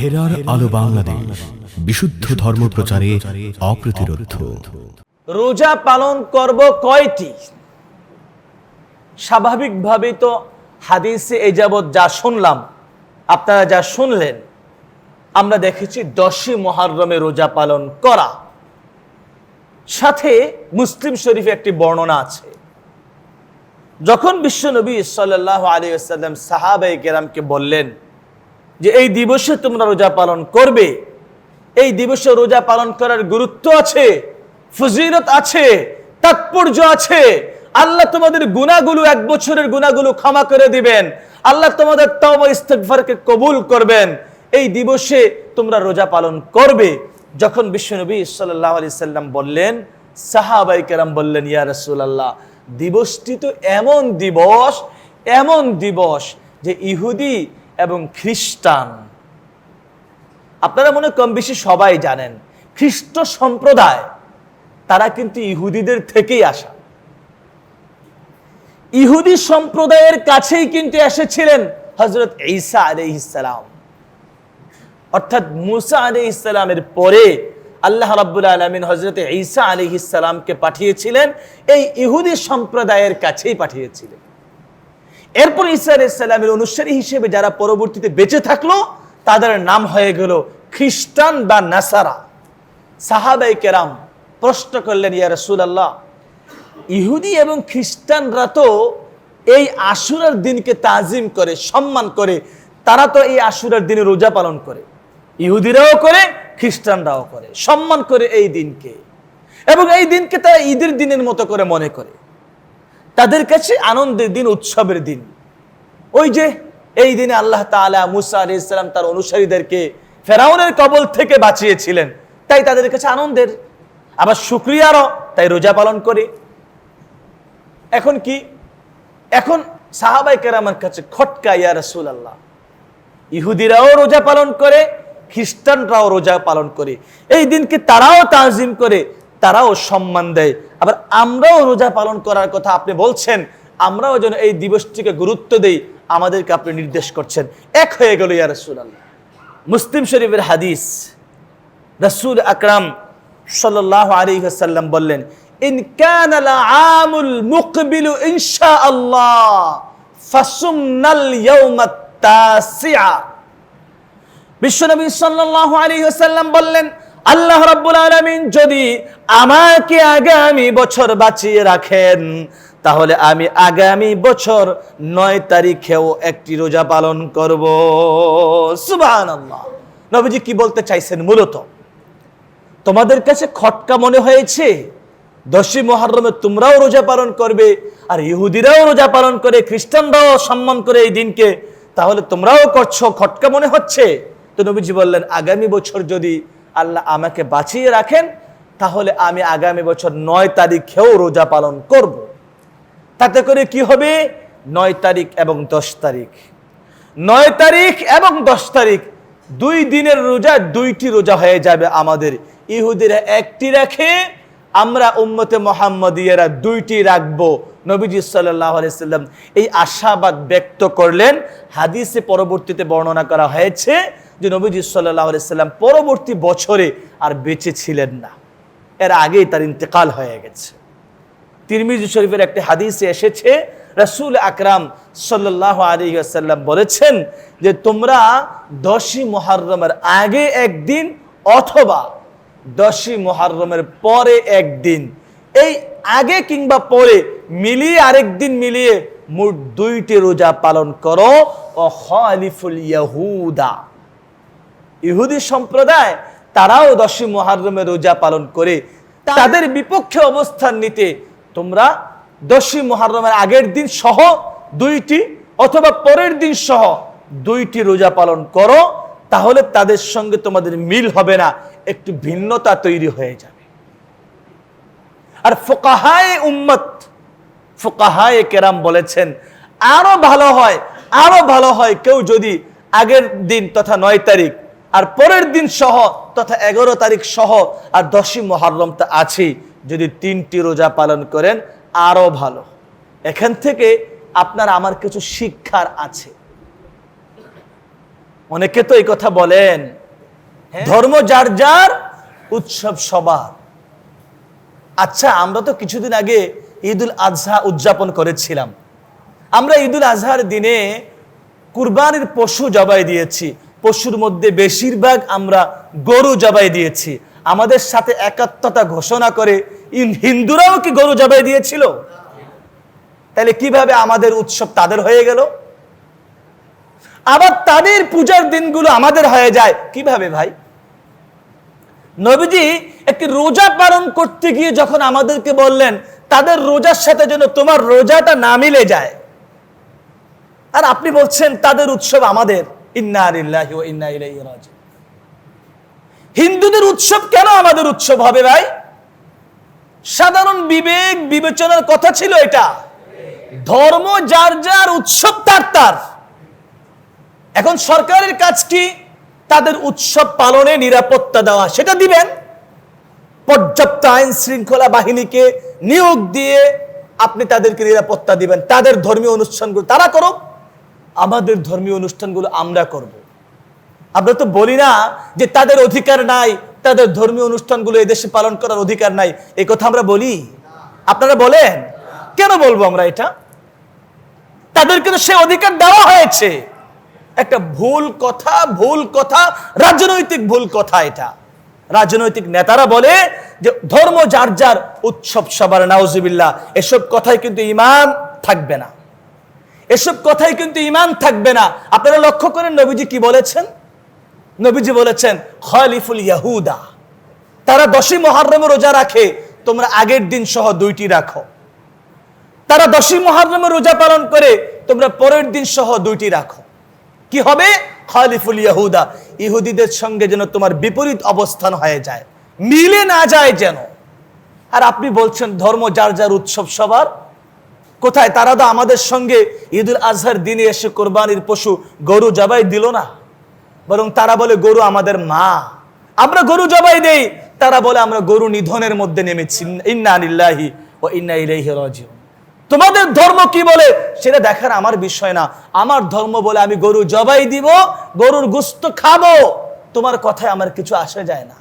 হেরার আলো বাংলাদেশ, বিশুদ্ধ ধর্ম প্রচারে অপ্রতিরোধ। রোজা পালন করব কয়টি? স্বাভাবিকভাবেই তো হাদিসে এই যাবৎ যা শুনলাম, আপনারা যা শুনলেন, আমরা দেখেছি দশই মহারমে রোজা পালন করা। সাথে মুসলিম শরীফে একটি বর্ণনা আছে। যখন বিশ্ব বিশ্বনবী সাল্লাহ আলী আসাল্লাম সাহাবাই কেরামকে বললেন যে এই দিবসে তোমরা রোজা পালন করবে। এই দিবসে রোজা পালন করার গুরুত্ব আছে, ফজিলত আছে, তাৎপর্য আছে। আল্লাহ তোমাদের গুণাগুলো এক বছরের গুণাগুলো ক্ষমা করে দিবেন। আল্লাহ তোমাদের তওবা ইস্তেগফারকে কবুল করবেন। এই দিবসে তোমরা রোজা পালন করবে। যখন বিশ্বনবী সাল্লাল্লাহু আলাইহি সাল্লাম বললেন, সাহাবাই কেরাম বললেন, ইয়া রাসূলুল্লাহ, দিবসটি তো এমন দিবস এমন দিবস যে ইহুদি এবং খ্রিস্টান। আপনারা মনে কম বেশি সবাই জানেন, খ্রিস্ট সম্প্রদায়, তারা কিন্তু ইহুদিদের থেকেই আসা। ইহুদি সম্প্রদায়ের কাছেই কিন্তু এসেছিলেন হজরত ঈসা আলাইহিসসালাম অর্থাৎ মুসা আলাইহিসসালামের পরে আল্লাহ রাব্বুল আলামিন হজরত ঈসা আলাইহিসসালামকে পাঠিয়েছিলেন, এই ইহুদি সম্প্রদায়ের কাছেই পাঠিয়েছিলেন। এরপর ঈসা আলাইহিসসালামের অনুসারী হিসেবে যারা পরবর্তীতে বেঁচে থাকল, তাদের নাম হয়ে গেল খ্রিস্টান বা নাসারা। সাহাবাই কেরাম প্রশ্ন করলেন, ইয়া রাসূলুল্লাহ, ইহুদি এবং খ্রিস্টানরা তো এই আশুরার দিনকে তাজিম করে, সম্মান করে, তারা তো এই আশুরার দিনে রোজা পালন করে। ইহুদিরাও করে, খ্রিস্টানরাও করে। সম্মান করে এই দিনকে। এবং এই দিনকে তারা ঈদের দিনের মতো করে মনে করে। তাদের কাছে আনন্দের দিন, উৎসবের দিন। ওই যে এই দিনে আল্লাহ তাআলা মুসা আলাইহিস সালাম তার অনুসারীদেরকে ফেরাউনের কবল থেকে বাঁচিয়েছিলেন। তাই তাদের কাছে আনন্দের। আবার শুক্রিয়ারও তাই রোজা পালন করে। এখন কি? এখন সাহাবাই কেরামের কাছে খটকা, ইয়া রসুল আল্লাহ ইহুদিরাও রোজা পালন করে, খ্রিস্টানরাও রোজা পালন করে। এই দিনকে তারাও তাজিম করে, তারাও সম্মান দেয়। আবার আমরাও রোজা পালন করার কথা আপনি বলছেন, আমরাও যেন এই দিবসটিকে গুরুত্ব দেই, আমাদেরকে আপনি নির্দেশ করছেন। এক হয়ে গেল ইয়া রসুল মুসলিম শরীফের হাদিস, রসুল আকরাম সাল্লাহ আলী সাল্লাম বললেন, ইন কান আমুল মুকবিলু ইনশা আল্লাহ, ফাসুমনাল ইয়াউমাত তাসিআ বিশ্বনবী সাল্লাল্লাহু আলাইহি ওয়াসাল্লাম বললেন আল্লাহ রাব্বুল আলামিন যদি আমাকে আগামী বছর বাঁচিয়ে রাখেন, তাহলে আমি আগামী বছর নয় তারিখেও একটি রোজা পালন করব। সুবহানাল্লাহ। নবীজি কি বলতে চাইছেন মূলত? তোমাদের কাছে খটকা মনে হয়েছে? দশই মহারমে তোমরাও রোজা পালন করবে, আর ইহুদিরাও রোজা পালন করে, খ্রিস্টানরাও সম্মান করে এই দিনকে, তাহলে তোমরাও করছ, খটকা মনে হচ্ছে? তো নবীজি বললেন, আগামী বছর যদি আল্লাহ আমাকে বাঁচিয়ে রাখেন, তাহলে আমি আগামী বছর নয় তারিখেও রোজা পালন করব। তাতে করে কি হবে? নয় তারিখ এবং দশ তারিখ। নয় তারিখ এবং দশ তারিখ, দুই দিনের রোজা, দুইটি রোজা হয়ে যাবে আমাদের। ইহুদিরা একটি রাখে, আমরা উম্মতে মোহাম্মদিয়ারা দুইটি রাখব। নবীজি সাল্লাম এই আশাবাদ ব্যক্ত করলেন। হাদিসে পরবর্তীতে বর্ণনা করা হয়েছে যে নবীজি সাল্লাহ সাল্লাম পরবর্তী বছরে আর বেঁচে ছিলেন না। এর আগেই তার ইন্তেকাল হয়ে গেছে। তিরমিজি শরীফের একটি হাদিসে এসেছে, রসুল আকরাম সাল্লাহ আলী আসাল্লাম বলেছেন যে, তোমরা দশই মহারমের আগে একদিন অথবা দশই মহারমের পরে একদিন, এই আগে কিংবা পরে মিলিয়ে আরেকদিন মিলিয়ে মোট দুইটি রোজা পালন করো। ও খালিফুল ইয়াহুদা। ইহুদি সম্প্রদায় তারাও দশই মহারমে রোজা পালন করে তাদের বিপক্ষে অবস্থান নিতে তোমরা দশই মহারমের আগের দিন সহ দুইটি অথবা পরের দিন সহ দুইটি রোজা পালন করো তাহলে তাদের সঙ্গে তোমাদের মিল হবে না একটু ভিন্নতা তৈরি হয়ে যাবে। আর ফোকাহায় উম্মত ফোকাহায় কেরাম বলেছেন আরও ভালো হয় আরও ভালো হয় কেউ যদি আগের দিন তথা নয় তারিখ আর পরের দিন সহ তথা এগারো তারিখ সহ আর দশই মহারম তা আছে। যদি তিনটি রোজা পালন করেন আরও ভালো। এখান থেকে আপনার আমার কিছু শিক্ষার আছে। অনেকে তো এই কথা বলেন ধর্ম যার যার উৎসব সবার। আচ্ছা আমরা তো কিছুদিন আগে ঈদুল আজহা উদযাপন করেছিলাম। আমরা ঈদুল আজহার দিনে কুরবানির পশু জবাই দিয়েছি। পশুর মধ্যে বেশিরভাগ আমরা গরু জবাই দিয়েছি। আমাদের সাথে একাত্মতা ঘোষণা করে হিন্দুরাও কি গরু জবাই দিয়েছিল? তাহলে কীভাবে আমাদের উৎসব তাদের হয়ে গেল? আবার তাদের পূজার দিনগুলো আমাদের হয়ে যায়। কীভাবে ভাই? নবীজি একটি রোজা পালন করতে গিয়ে যখন আমাদেরকে বললেন, তাদের রোজার সাথে যেন তোমার রোজাটা না মিলে যায়। আর আপনি বলছেন, তাদের উৎসব আমাদের। হিন্দুদের উৎসব কেন আমাদের উৎসব হবে ভাই? সাধারণ বিবেক বিবেচনার কথা ছিল এটা। ধর্ম যার যার উৎসব তার তার। এখন সরকারের কাজ কি? তাদের উৎসব পালনে নিরাপত্তা দেওয়া। সেটা দিবেন। পর্যাপ্ত আইন শৃঙ্খলা বাহিনীকে নিয়োগ দিয়ে আপনি তাদেরকে নিরাপত্তা দিবেন। তাদের ধর্মীয় অনুষ্ঠানগুলো তারা করুক। আমাদের ধর্মীয় অনুষ্ঠানগুলো আমরা করব। আমরা তো বলি না যে তাদের অধিকার নাই, তাদের ধর্মীয় অনুষ্ঠানগুলো এদেশে পালন করার অধিকার নাই। এই কথা আমরা বলি? আপনারা বলেন? কেন বলব আমরা এটা? তাদেরকে তো সে অধিকার দেওয়া হয়েছে। একটা ভুল কথা ভুল কথা, রাজনৈতিক ভুল কথা এটা। রাজনৈতিক নেতারা বলে যে ধর্ম যার যার উৎসব সবার, নাউজুবিল্লাহ, এসব কথাই কিন্তু ইমান থাকবে না। এসব কথাই কিন্তু ইমান থাকবে না। আপনারা লক্ষ্য করেন নবীজি কি বলেছেন? নবীজি বলেছেন, খলিফুল ইয়াহুদা তারা দশই মহারমে রোজা রাখে, তোমরা আগের দিন সহ দুইটি রাখো। তারা দশই মহারমে রোজা পালন করে, তোমরা পরের দিন সহ দুইটি রাখো। কি হবে? খালিফুল ইয়াহুদা ইহুদিদের সঙ্গে যেন তোমার বিপরীত অবস্থান হয়ে যায়, মিলে না যায় যেন। আর আপনি বলছেন, ধর্ম যার যার উৎসব সবার কোথায়? তারা তো আমাদের সঙ্গে ঈদুল আজহার দিনে এসে কোরবানির পশু গরু জবাই দিল না। বরং তারা বলে, গরু আমাদের মা। আমরা গরু জবাই দেই। তারা বলে, আমরা গরু নিধনের মধ্যে নেমেছি। ইন্না আলিল্লাহি ও ইন্না ইলাইহি রাজিউন। তোমাদের ধর্ম কি বলে? সেটা দেখার আমার বিষয় না। আমার ধর্ম বলে, আমি গরু জবাই দিব, গরুর গুস্ত খাব। তোমার কথায় আমার কিছু আসে যায় না।